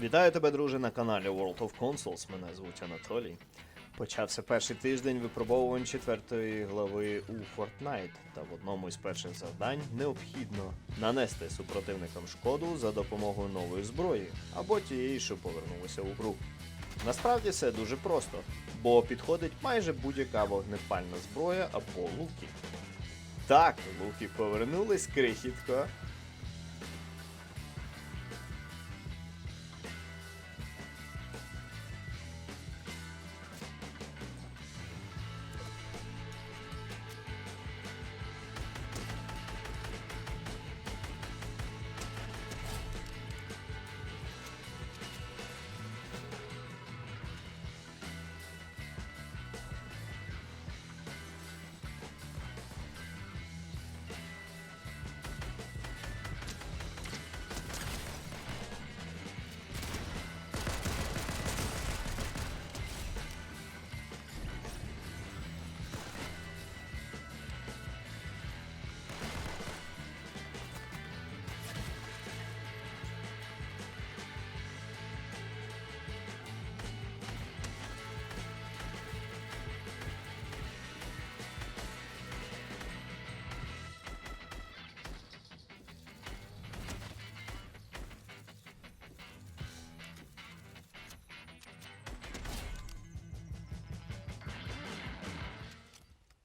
Вітаю тебе, друже, на каналі World of Consoles. Мене звуть Анатолій. Почався перший тиждень випробовувань четвертої глави у Fortnite, та в одному із перших завдань необхідно нанести супротивникам шкоду за допомогою нової зброї або тієї, що повернулася у гру. Насправді все дуже просто, бо підходить майже будь-яка вогнепальна зброя або луки. Так, луки повернулись крихітко.